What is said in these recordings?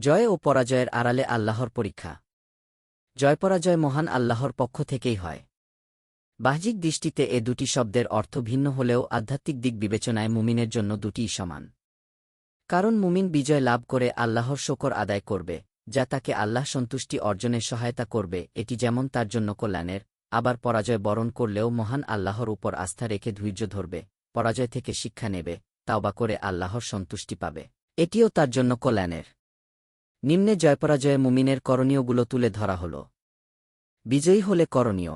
জয় ও পরাজয়ের আড়ালে আল্লাহর পরীক্ষা। জয় পরাজয় মহান আল্লাহর পক্ষ থেকেই হয়। বাহ্যিক দৃষ্টিতে এ দুটি শব্দের অর্থ ভিন্ন হলেও আধ্যাত্মিক দিক বিবেচনায় মুমিনের জন্য দুটিই সমান। কারণ মুমিন বিজয় লাভ করে আল্লাহর শকর আদায় করবে, যা তাকে আল্লাহ সন্তুষ্টি অর্জনে সহায়তা করবে, এটি যেমন তার জন্য কল্যাণের, আবার পরাজয় বরণ করলেও মহান আল্লাহর উপর আস্থা রেখে ধৈর্য ধরবে, পরাজয় থেকে শিক্ষা নেবে, তাওবা করে আল্লাহর সন্তুষ্টি পাবে। এটিও তার জন্য কল্যাণের। নিম্নে জয়পরাজয়ে মুমিনের করণীয়গুলো তুলে ধরা হল। বিজয়ী হলে করণীয়।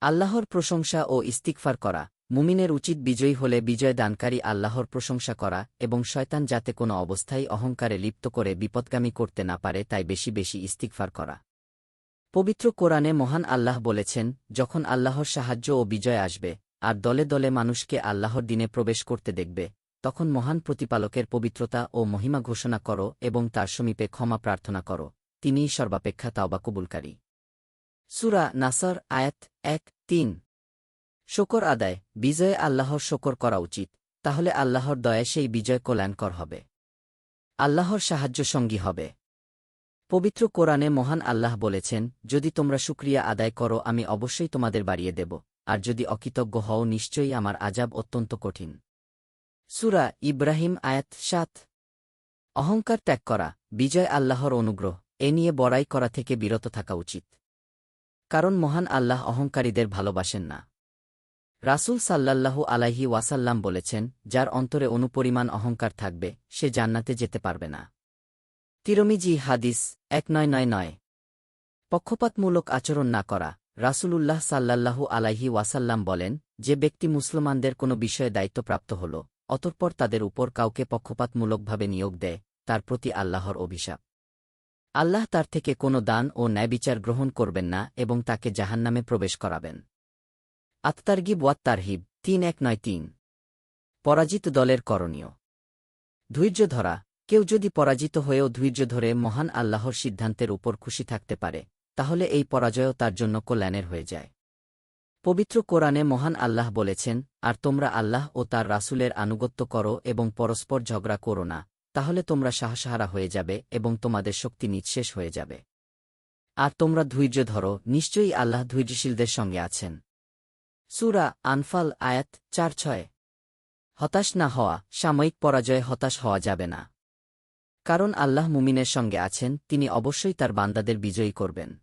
আল্লাহর প্রশংসা ও ইস্তিকফার করা। মুমিনের উচিত বিজয়ী হলে বিজয় দানকারী আল্লাহর প্রশংসা করা এবং শয়তান যাতে কোনো অবস্থায় অহংকারে লিপ্ত করে বিপদগামী করতে না পারে তাই বেশি বেশি ইস্তিকফার করা। পবিত্র কোরআনে মহান আল্লাহ বলেছেন, যখন আল্লাহর সাহায্য ও বিজয় আসবে, আর দলে দলে মানুষকে আল্লাহর দিনে প্রবেশ করতে দেখবে তখন মহান প্রতিপালকের পবিত্রতা ও মহিমা ঘোষণা করো এবং তার সমীপে ক্ষমা প্রার্থনা করো। তিনিই সর্বাপেক্ষা তাওবা কবুলকারী। সুরা নাসর, আয়াত এক, তিন। শকর আদায়, বিজয়ে আল্লাহর শকর করা উচিত, তাহলে আল্লাহর দয়া সেই বিজয় কল্যাণকর হবে। আল্লাহর সাহায্য সঙ্গী হবে। পবিত্র কোরআনে মহান আল্লাহ বলেছেন, যদি তোমরা শুক্রিয়া আদায় করো, আমি অবশ্যই তোমাদের বাড়িয়ে দেব, আর যদি অকৃতজ্ঞ হও, নিশ্চয়ই আমার আজাব অত্যন্ত কঠিন। সুরা ইব্রাহিম আয়াত সাত। অহংকার ত্যাগ করা, বিজয় আল্লাহর অনুগ্রহ, এ নিয়ে বড়াই করা থেকে বিরত থাকা উচিত। কারণ মহান আল্লাহ অহংকারীদের ভালোবাসেন না। রাসূল সাল্লাল্লাহু আলাইহি ওয়াসাল্লাম বলেছেন, যার অন্তরে অনুপরিমাণ অহংকার থাকবে, সে জান্নাতে যেতে পারবে না। তিরমিজি হাদিস এক নয় নয় নয়। পক্ষপাতমূলক আচরণ না করা, রাসূলুল্লাহ সাল্লাল্লাহু আলাইহি ওয়াসাল্লাম বলেন, যে ব্যক্তি মুসলমানদের কোনো বিষয়ে দায়িত্বপ্রাপ্ত হল অতঃপর তাদের উপর কাউকে পক্ষপাতমূলকভাবে নিয়োগ দেয়, তার প্রতি আল্লাহর অভিশাপ। আল্লাহ তার থেকে কোনো দান ও ন্যায়বিচার গ্রহণ করবেন না এবং তাকে জাহান্নামে প্রবেশ করাবেন। আত্মার্গিব ওয়াত তারহিব তিন এক নয় তিন। পরাজিত দলের করণীয়। ধৈর্য ধরা, কেউ যদি পরাজিত হয়েও ধৈর্য ধরে মহান আল্লাহর সিদ্ধান্তের উপর খুশি থাকতে পারে, তাহলে এই পরাজয়ও তার জন্য কল্যাণের হয়ে যায়। পবিত্র কোরআনে মহান আল্লাহ বলেছেন, আর তোমরা আল্লাহ ও তার রাসূলের আনুগত্য করো এবং পরস্পর ঝগড়া করো না, তাহলে তোমরা সাহসাহারা হয়ে যাবে এবং তোমাদের শক্তি নিঃশেষ হয়ে যাবে। আর তোমরা ধৈর্য ধরো, নিশ্চয়ই আল্লাহ ধৈর্যশীলদের সঙ্গে আছেন। সুরা আনফাল আয়াত চার ছয়। হতাশ না হওয়া, সাময়িক পরাজয়ে হতাশ হওয়া যাবে না। কারণ আল্লাহ মুমিনের সঙ্গে আছেন, তিনি অবশ্যই তার বান্দাদের বিজয়ী করবেন।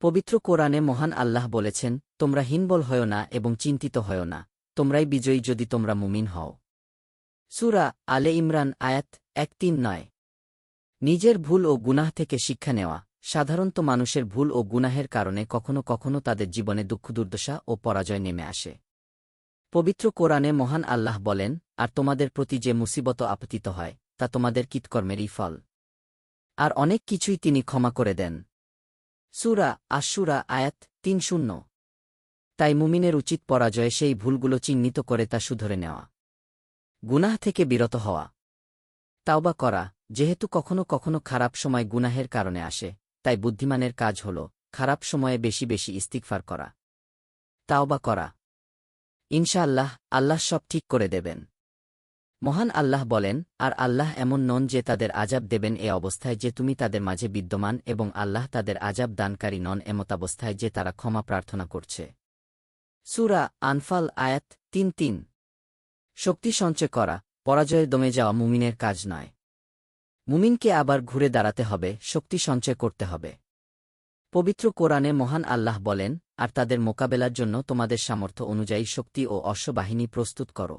পবিত্র কোরআনে মহান আল্লাহ বলেছেন, তোমরা হিনবল হয় না এবং চিন্তিত হয় না, তোমরাই বিজয়ী যদি তোমরা মুমিন হও। সুরা আলে ইমরান, আয়াত এক তিন নয়। নিজের ভুল ও গুনাহ থেকে শিক্ষা নেওয়া, সাধারণত মানুষের ভুল ও গুনাহের কারণে কখনো কখনো তাদের জীবনে দুঃখ, দুর্দশা ও পরাজয় নেমে আসে। পবিত্র কোরআনে মহান আল্লাহ বলেন, আর তোমাদের প্রতি যে মুসিবত আপতিত হয়, তা তোমাদের কীতকর্মেরই ফল। আর অনেক কিছুই তিনি ক্ষমা করে দেন। সুরা আশুরা আয়াত তিন শূন্য তাই মুমিনের উচিত পরাজয়ে সেই ভুলগুলো চিহ্নিত করে তা শুধরে নেওয়া। গুনাহ থেকে বিরত হওয়া। তাওবা করা, যেহেতু কখনো কখনো খারাপ সময় গুনাহের কারণে আসে, তাই বুদ্ধিমানের কাজ হল খারাপ সময়ে বেশি বেশি ইস্তিকফার করা। তাওবা করা। ইনশাআল্লাহ, আল্লাহ সব ঠিক করে দেবেন। মহান আল্লাহ বলেন, আর আল্লাহ এমন নন যে তাদের আজাব দেবেন এ অবস্থায় যে তুমি তাদের মাঝে বিদ্যমান এবং আল্লাহ তাদের আজাব দানকারী নন এমতাবস্থায় যে তারা ক্ষমা প্রার্থনা করছে। সুরা আনফাল, আয়াত তিন তিন। শক্তি সঞ্চয় করা, পরাজয়ে দমে যাওয়া মুমিনের কাজ নয়। মুমিনকে আবার ঘুরে দাঁড়াতে হবে, শক্তি সঞ্চয় করতে হবে। পবিত্র কোরআনে মহান আল্লাহ বলেন, আর তাদের মোকাবেলার জন্য তোমাদের সামর্থ্য অনুযায়ী শক্তি ও অশ্ববাহিনী প্রস্তুত করো।